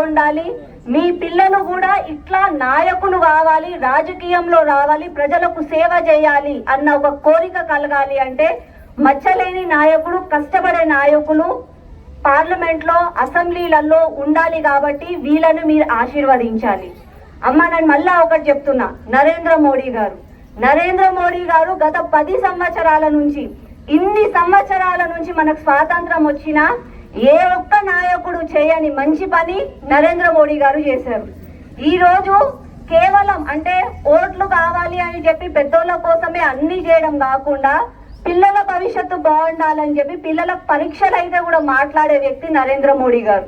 ఉండాలి. మీ పిల్లలు కూడా ఇట్లా నాయకులు కావాలి రాజకీయంలో రావాలి ప్రజలకు సేవ చేయాలి అన్న ఒక కోరిక కలగాలి అంటే మచ్చలేని నాయకుడు కష్టపడే నాయకులు పార్లమెంట్లో అసెంబ్లీలలో ఉండాలి కాబట్టి వీళ్ళను మీరు ఆశీర్వదించాలి. అమ్మ నేను మళ్ళా ఒకటి చెప్తున్నా. నరేంద్ర మోడీ గారు. నరేంద్ర మోడీ గారు గత పది సంవత్సరాల నుంచి ఇన్ని సంవత్సరాల నుంచి మనకు స్వాతంత్రం వచ్చినా ఏ ఒక్క నాయకుడు చేయని మంచి పని నరేంద్ర మోడీ గారు చేశారు. ఈరోజు కేవలం అంటే ఓట్లు కావాలి అని చెప్పి పెద్దోళ్ళ కోసమే అన్ని చేయడం కాకుండా పిల్లల భవిష్యత్తు బాగుండాలని చెప్పి పిల్లల పరీక్షలు అయితే కూడా మాట్లాడే వ్యక్తి నరేంద్ర మోడీ గారు.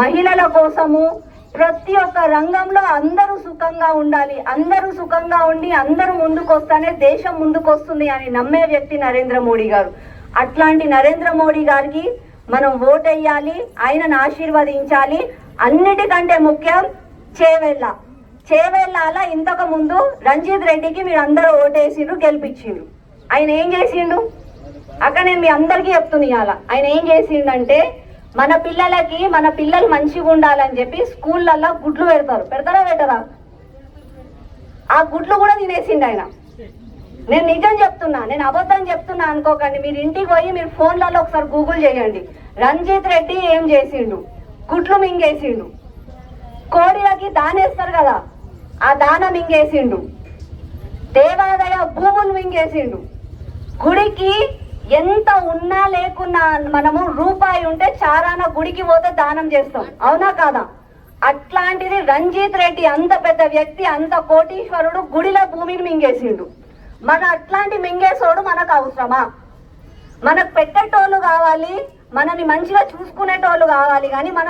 మహిళల కోసము ప్రతి ఒక్క రంగంలో అందరూ సుఖంగా ఉండాలి అందరూ సుఖంగా ఉండి అందరూ ముందుకొస్తానే దేశం ముందుకొస్తుంది అని నమ్మే వ్యక్తి నరేంద్ర మోడీ గారు. అట్లాంటి నరేంద్ర మోడీ గారికి మనం ఓటెయ్యాలి ఆయనను ఆశీర్వదించాలి. అన్నిటికంటే ముఖ్యం చేవెళ్ళ. చేవెళ్ళాల ఇంతకు ముందు రంజిత్ రెడ్డికి మీరు అందరూ ఓటేసిండ్రు గెలిపించిండ్రు. ఆయన ఏం చేసిండు? అక్కడ నేను మీ అందరికీ చెప్తున్నా ఆయన ఏం చేసిండంటే మన పిల్లలకి మన పిల్లలు మంచిగా ఉండాలని చెప్పి స్కూళ్ళల్లో గుడ్లు పెడతారు. పెడతారా పెట్టరా? ఆ గుడ్లు కూడా తినేసిండు ఆయన. నేను నిజం చెప్తున్నా నేను అబద్ధం చెప్తున్నా అనుకోకండి. మీరు ఇంటికి పోయి మీరు ఫోన్లలో ఒకసారి గూగుల్ చేయండి. రంజిత్ రెడ్డి ఏం చేసిండు? గుట్లు మింగేసిండు. కోడిలకి దానేస్తారు కదా ఆ దాన మింగేసిండు. దేవాలయ భూములు మింగేసిండు. గుడికి ఎంత ఉన్నా లేకున్నా మనము రూపాయి ఉంటే చారాన గుడికి పోతే దానం చేస్తాం. అవునా కాదా? అట్లాంటిది రంజిత్ రెడ్డి అంత పెద్ద వ్యక్తి అంత కోటీశ్వరుడు గుడిలో భూమిని మింగేసిండు. మన అట్లాంటి మింగేసోడు మనకు అవసరమా? మనకు పెట్టేటోళ్ళు కావాలి మనని మంచిగా చూసుకునేటోళ్ళు కావాలి కానీ మన